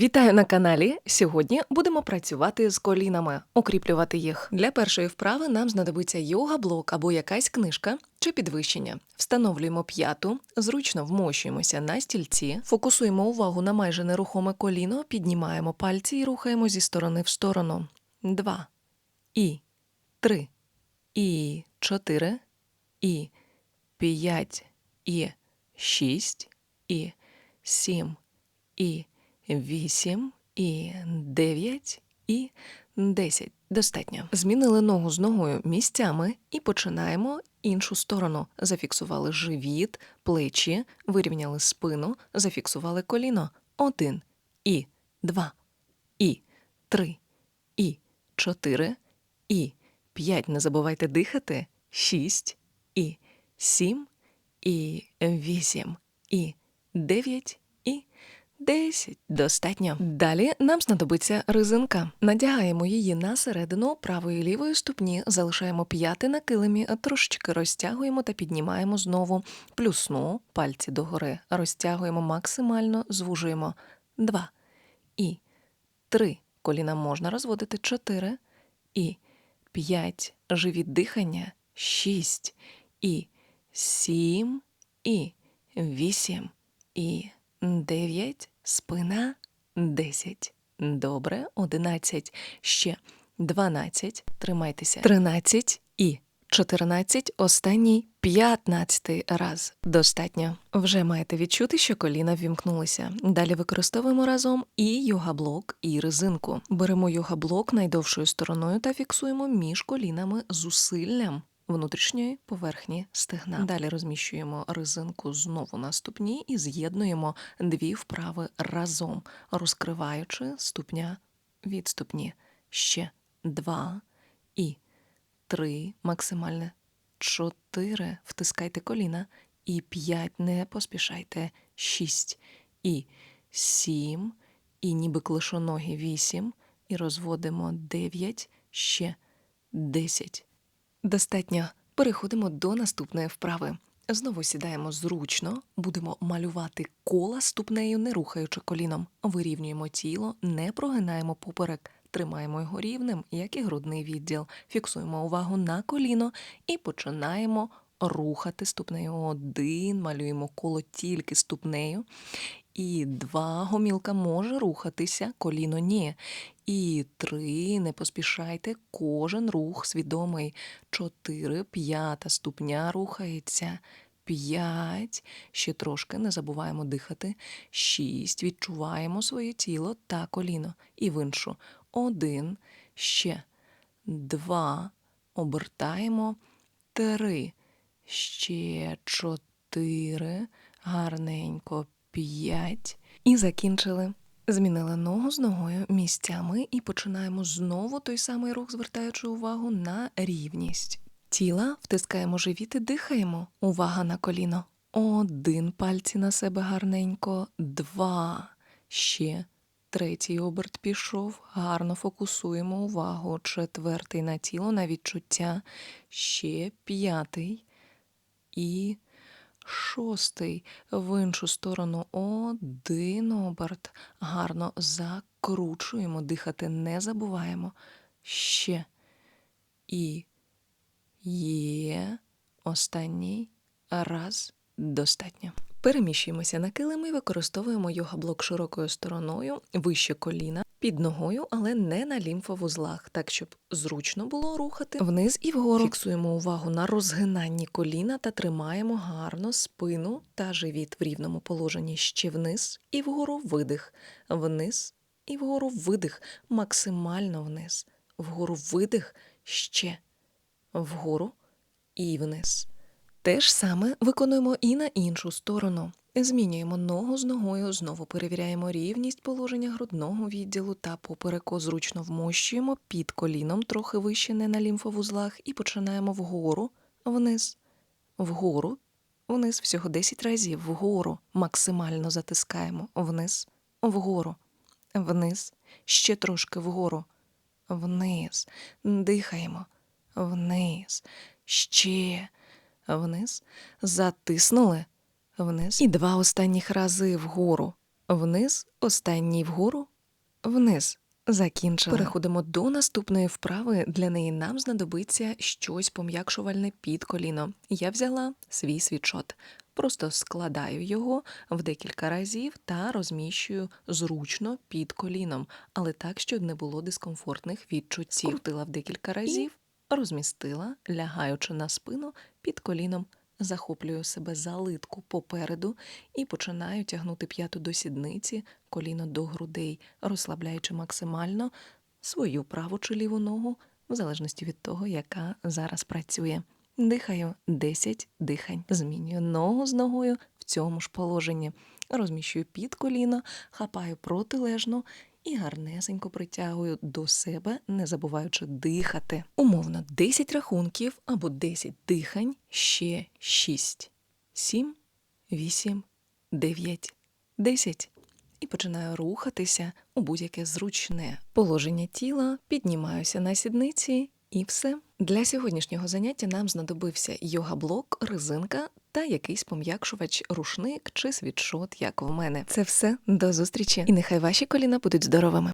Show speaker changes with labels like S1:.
S1: Вітаю на каналі. Сьогодні будемо працювати з колінами, укріплювати їх. Для першої вправи нам знадобиться йога-блок або якась книжка чи підвищення. Встановлюємо п'яту, зручно вмощуємося на стільці, фокусуємо увагу на майже нерухоме коліно, піднімаємо пальці і рухаємо зі сторони в сторону. Два. І три. І чотири. І п'ять. І шість. І сім. І вісім, і дев'ять, і десять. Достатньо. Змінили ногу з ногою місцями і починаємо іншу сторону. Зафіксували живіт, плечі, вирівняли спину, зафіксували коліно. Один, і два, і три, і чотири, і п'ять. Не забувайте дихати. Шість, і сім, і вісім, і дев'ять, і Десять. Достатньо. Далі нам знадобиться резинка. Надягаємо її на середину правої і лівої ступні, залишаємо п'яти на килимі, трошечки розтягуємо та піднімаємо знову. Плюсну пальці догори. Розтягуємо максимально, звужуємо. Два. І три. Коліна можна розводити. Чотири. І п'ять. Живіт дихання. Шість. І сім. І вісім. І дев'ять, спина, десять. Добре, одинадцять, ще дванадцять, тримайтеся, тринадцять і чотирнадцять, останній п'ятнадцятий раз. Достатньо. Вже маєте відчути, що коліна ввімкнулися. Далі використовуємо разом і йога-блок, і резинку. Беремо йога-блок найдовшою стороною та фіксуємо між колінами зусиллям внутрішньої поверхні стегна. Далі розміщуємо резинку знову на ступні і з'єднуємо дві вправи разом, розкриваючи ступня від ступні. Ще два і три, максимальне чотири. Втискайте коліна і п'ять. Не поспішайте. Шість і сім, і ніби клишоногі вісім. І розводимо дев'ять, ще десять. Достатньо. Переходимо до наступної вправи. Знову сідаємо зручно, будемо малювати кола ступнею, не рухаючи коліном. Вирівнюємо тіло, не прогинаємо поперек, тримаємо його рівним, як і грудний відділ. Фіксуємо увагу на коліно і починаємо рухати ступнею. Один, малюємо коло тільки ступнею. І два гомілка може рухатися, коліно ні. І три, не поспішайте, кожен рух свідомий. Чотири, п'ята ступня рухається. П'ять. Ще трошки не забуваємо дихати. Шість. Відчуваємо своє тіло та коліно. І в іншу. Один. Ще. Два. Обертаємо. Три. Ще чотири. Гарненько. П'ять. І закінчили. Змінили ногу з ногою місцями і починаємо знову той самий рух, звертаючи увагу на рівність. Тіла втискаємо живіт і дихаємо. Увага на коліно. Один пальці на себе гарненько, два. Ще третій оберт пішов. Гарно фокусуємо увагу. Четвертий на тіло, на відчуття. Ще п'ятий. І шостий в іншу сторону один оберт. Гарно закручуємо, дихати не забуваємо. Ще. І є останній раз достатньо. Переміщуємося на килим і використовуємо йога-блок широкою стороною, вище коліна, під ногою, але не на лімфовузлах, так щоб зручно було рухати. Вниз і вгору. Фіксуємо увагу на розгинанні коліна та тримаємо гарно спину та живіт в рівному положенні ще вниз і вгору видих, вниз і вгору видих, максимально вниз, вгору видих. Ще, вгору і вниз. Те ж саме виконуємо і на іншу сторону. Змінюємо ногу з ногою, знову перевіряємо рівність положення грудного відділу та попереку зручно вмощуємо під коліном, трохи вище не на лімфовузлах, і починаємо вгору, вниз, вгору, вниз, всього 10 разів, вгору, максимально затискаємо, вниз, вгору, вниз, ще трошки вгору, вниз, дихаємо, вниз, ще вниз, затиснули вниз. І два останніх рази вгору, вниз, останній вгору, вниз. Закінчили. Переходимо до наступної вправи. Для неї нам знадобиться щось пом'якшувальне під коліно. Я взяла свій світшот. Просто складаю його в декілька разів та розміщую зручно під коліном, але так, щоб не було дискомфортних відчуттів. Крутила в декілька разів, розмістила, лягаючи на спину під коліном, захоплюю себе за литку попереду і починаю тягнути п'яту до сідниці, коліно до грудей, розслабляючи максимально свою праву чи ліву ногу, в залежності від того, яка зараз працює. Дихаю 10 дихань. Змінюю ногу з ногою в цьому ж положенні. Розміщую під коліно, хапаю протилежну і гарнесенько притягую до себе, не забуваючи дихати. Умовно 10 рахунків або 10 дихань, ще 6, 7, 8, 9, 10. І починаю рухатися у будь-яке зручне положення тіла, піднімаюся на сідниці і все. Для сьогоднішнього заняття нам знадобився йога-блок, резинка та якийсь пом'якшувач, рушник чи світшот, як в мене. Це все. До зустрічі, і нехай ваші коліна будуть здоровими.